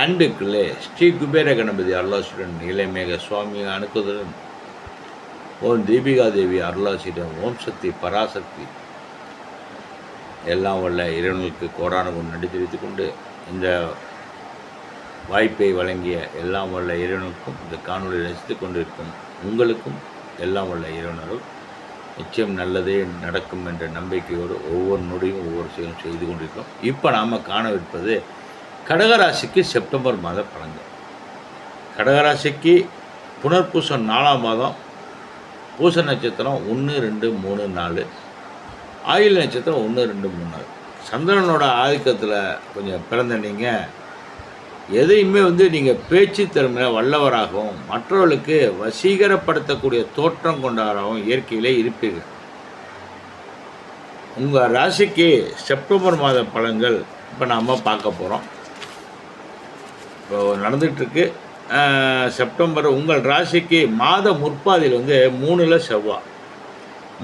அன்புக்குள்ளே ஸ்ரீ குபேர கணபதி அருளாசுடன் இளமேக சுவாமி அணுக்குதலும் ஓம் தீபிகா தேவி அருளாசிடம் ஓம் சக்தி பராசக்தி. எல்லாம் வல்ல இறைவனுக்கு கோடான கொண்டு நடி தெரிவித்துக் கொண்டு இந்த வாய்ப்பை வழங்கிய எல்லாம் வல்ல இறைவனுக்கும் இந்த காணொலி ரசித்துக் கொண்டிருக்கும் உங்களுக்கும் எல்லாம் வல்ல இறைவனரும் நிச்சயம் நல்லதே நடக்கும் என்ற நம்பிக்கையோடு ஒவ்வொரு நொடியும் ஒவ்வொரு செயலும் செய்து கொண்டிருக்கிறோம். இப்போ நாம் காணவிருப்பது கடகராசிக்கு செப்டம்பர் மாத பலன்கள். கடகராசிக்கு புனர்பூசம் நாலாம் மாதம் பூச நட்சத்திரம் ஒன்று ரெண்டு மூணு நாலு ஆயுள் நட்சத்திரம் ஒன்று ரெண்டு மூணு நாலு. சந்திரனோட ஆதிக்கத்தில் கொஞ்சம் பிறந்த நீங்கள் எதையுமே வந்து நீங்கள் பேச்சு திறமையில் வல்லவராகவும் மற்றவர்களுக்கு வசீகரப்படுத்தக்கூடிய தோற்றம் கொண்டவராகவும் இயற்கையிலே இருப்பீர்கள். உங்கள் ராசிக்கு செப்டம்பர் மாத பழங்கள் இப்போ நாம் பார்க்க போகிறோம் இப்போ நடந்துகிட்ருக்கு. செப்டம்பர் உங்கள் ராசிக்கு மாத முற்பாதியில் வந்து மூணில் செவ்வாய்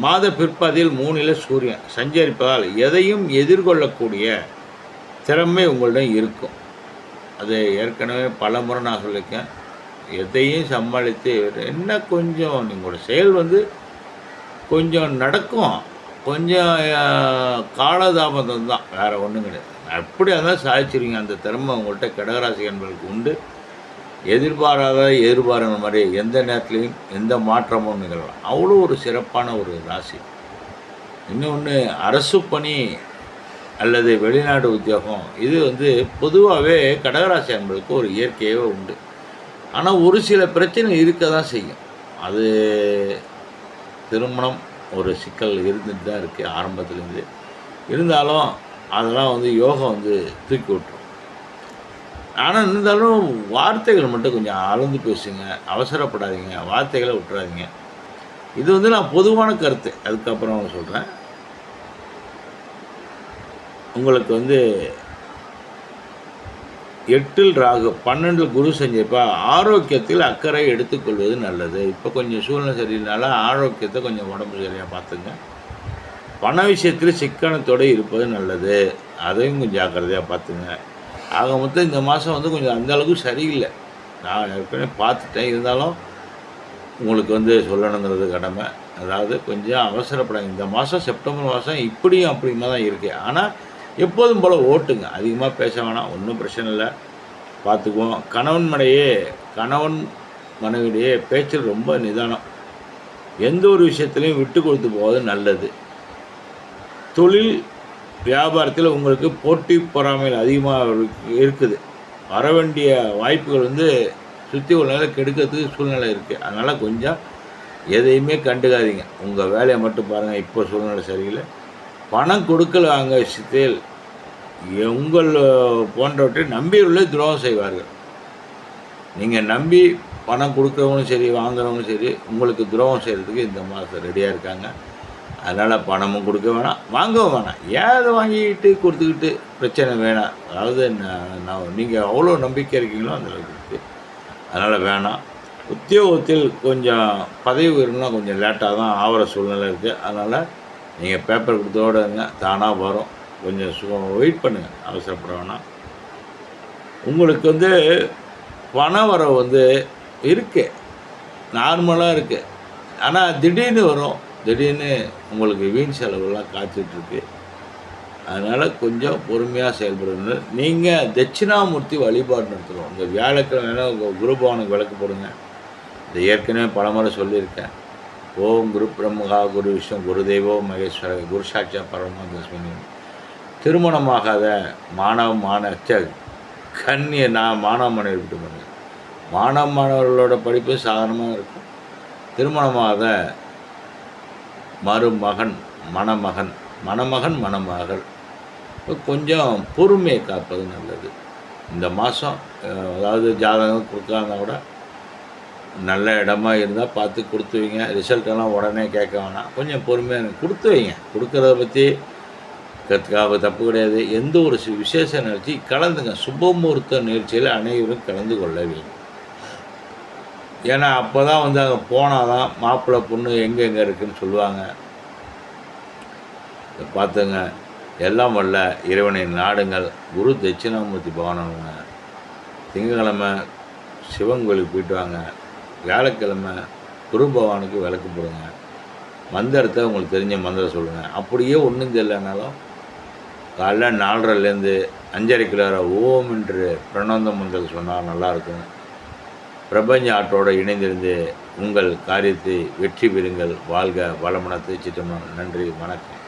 மாத பிற்பாதியில் மூணில் சூரியன் சஞ்சரிப்பதால் எதையும் எதிர்கொள்ளக்கூடிய திறமை உங்களிடம் இருக்கும். அது ஏற்கனவே பல முறை நான் சொல்லியிருக்கேன். எதையும் சமாளித்து என்ன கொஞ்சம் நீங்களோட செயல் வந்து கொஞ்சம் நடக்கும். கொஞ்சம் காலதாமதம் தான் வேறு ஒன்றும் கிடையாது. அப்படியே தான் சாதிச்சிருங்க அந்த திறமை உங்கள்கிட்ட கடகராசி அன்பர்களுக்கு உண்டு. எதிர்பாராத எதிர்பாராத மாதிரி எந்த நேரத்துலையும் எந்த மாற்றமும் நிகழலாம். அவ்வளோ ஒரு சிறப்பான ஒரு ராசி. இன்னொன்று அரசு பணி அல்லது வெளிநாடு உத்தியோகம் இது வந்து பொதுவாகவே கடகராசி அன்பர்களுக்கு ஒரு இயற்கையாகவே உண்டு. ஆனால் ஒரு சில பிரச்சனை இருக்க தான் செய்யும். அது திருமணம் ஒரு சிக்கல் இருந்துட்டு தான் இருக்குது ஆரம்பத்துலேருந்து. இருந்தாலும் அதெல்லாம் வந்து யோகம் வந்து தூக்கி விட்டுரும். ஆனால் இருந்தாலும் வார்த்தைகள் மட்டும் கொஞ்சம் அளந்து பேசுங்க அவசரப்படாதீங்க வார்த்தைகளை விட்டுறாதீங்க. இது வந்து நான் பொதுவான கருத்து. அதுக்கப்புறம் சொல்கிறேன் உங்களுக்கு வந்து எட்டில் ராகு பன்னெண்டில் குரு செஞ்சப்ப ஆரோக்கியத்தில் அக்கறை எடுத்துக்கொள்வது நல்லது. இப்போ கொஞ்சம் சூழ்நிலை சரியில்லைனால ஆரோக்கியத்தை கொஞ்சம் உடம்பு சரியாக பார்த்துங்க. பண விஷயத்தில் சிக்கனத்தோடு இருப்பது நல்லது. அதையும் கொஞ்சம் ஜாக்கிரதையாக பார்த்துங்க. ஆக மொத்தம் இந்த மாதம் வந்து கொஞ்சம் அந்தளவுக்கு சரியில்லை. நான் ஏற்கனவே பார்த்துட்டேன். இருந்தாலும் உங்களுக்கு வந்து சொல்லணுங்கிறது கடமை. அதாவது கொஞ்சம் அவசரப்படாங்க இந்த மாதம் செப்டம்பர் மாதம் இப்படியும் அப்படியுமா தான் இருக்குது ஆனால் எப்போதும் போல் ஓட்டுங்க. அதிகமாக பேச வேணாம். ஒன்றும் பிரச்சனை இல்லை. பார்த்துக்குவோம். கணவன் மனையே கணவன் மனைவிடையே பேச்சில் ரொம்ப நிதானம். எந்த ஒரு விஷயத்துலையும் விட்டு கொடுத்து போவது நல்லது. தொழில் வியாபாரத்தில் உங்களுக்கு போட்டி பொறாமைகள் அதிகமாக இருக்குது. வர வேண்டிய வாய்ப்புகள் வந்து சுற்றி உள்ள கெடுக்கிறதுக்கு சூழ்நிலை இருக்குது அதனால் கொஞ்சம் எதையுமே கண்டுக்காதீங்க. உங்கள் வேலையை மட்டும் பாருங்கள் இப்போ சூழ்நிலை சரியில்லை. பணம் கொடுக்கல வாங்க விஷயத்தில் உங்கள் போன்றவற்றை நம்பியுள்ளே துரோகம் செய்வார்கள். நீங்கள் நம்பி பணம் கொடுக்குறவங்களும் சரி வாங்குறவங்களும் சரி உங்களுக்கு துரோகம் செய்கிறதுக்கு இந்த மாதம் ரெடியாக இருக்காங்க. அதனால் பணமும் கொடுக்க வேணாம் வாங்கவும் வேணாம். ஏன் அதை வாங்கிக்கிட்டு கொடுத்துக்கிட்டு பிரச்சனை வேணாம்? அதாவது நான் நான் நீங்கள் அவ்வளோ நம்பிக்கை இருக்கீங்களோ அந்த அளவுக்கு. இருக்குது அதனால் வேணாம். உத்தியோகத்தில் கொஞ்சம் பதவி உயர்வுனா கொஞ்சம் லேட்டாக தான் ஆகிற சூழ்நிலை இருக்குது அதனால் நீங்கள் பேப்பர் கொடுத்தோடுங்க தானாக வரும். கொஞ்சம் சு வெயிட் பண்ணுங்கள் அவசரப்பட வேணாம். உங்களுக்கு வந்து பண வரவு வந்து இருக்கு நார்மலாக இருக்குது ஆனால் திடீர்னு வரும். திடீர்னு உங்களுக்கு வீண் செலவுலாம் காத்துட்ருக்கு. அதனால் கொஞ்சம் பொறுமையாக செயல்படுங்க நீங்கள் தட்சிணாமூர்த்தி வழிபாடு நடத்துகிறோம் இந்த வியாழக்கிழமை உங்கள் குருபவனுக்கு விளக்கு போடுங்க. இது ஏற்கனவே பலமுறை சொல்லியிருக்கேன். ஓம் குரு பிரம்மகா குரு விஷ்ணு குரு தெய்வோ மகேஸ்வர குரு சாட்சா பரமா திருமணமாகாத மாணவ மாணவ கண்ணியை நான் மாணவ மாணவர் விட்டு பண்ணுறேன் மாணவ மாணவர்களோட படிப்பு சாதாரணமாக இருக்கும். திருமணமாகாத மருமகன் மணமகன் மணமகன் மணமகள். கொஞ்சம் பொறுமையை காப்பது நல்லது. இந்த மாதம் அதாவது ஜாதகம் கொடுக்காம கூட நல்ல இடமா இருந்தால் பார்த்து கொடுத்து வைங்க. ரிசல்ட்டெல்லாம் உடனே கேட்க வேணாம். கொஞ்சம் பொறுமையாக கொடுத்து வைங்க. கொடுக்குறத பற்றி கற்றுக்காக தப்பு கிடையாது. எந்த ஒரு விசேஷ நிகழ்ச்சி கலந்துங்க. சுபமுகூர்த்த நிகழ்ச்சியில் அனைவரும் கலந்து கொள்ள வேண்டும். ஏன்னா அப்போ தான் வந்து அங்கே போனால் தான் மாப்பிள்ளை பொண்ணு எங்கே எங்கே இருக்குன்னு சொல்லுவாங்க. இதை பார்த்துங்க எல்லாம் வல்ல இறைவனை நாடுங்கள். குரு தட்சிணாமூர்த்தி பவனங்க திங்கக்கிழமை சிவன் கோயிலுக்கு போயிட்டு வாங்க. வியாழக்கிழமை குரு பகவானுக்கு விளக்கு போடுங்க. மந்திரத்தை உங்களுக்கு தெரிஞ்ச மந்திரம் சொல்லுங்கள் அப்படியே ஒன்றும் தெரியலனாலும் காலைல நாலரைலேருந்து அஞ்சரைக்குள்ளார ஓம் என்று பிரணந்த மந்திரம் சொன்னால் நல்லாயிருக்கும் பிரபஞ்ச ஆற்றோடு இணைந்திருந்து உங்கள் காரியத்தை வெற்றி பெறுங்கள். வாழ்க வளமுனத்து சிற்றம்பலம் நன்றி. வணக்கம்.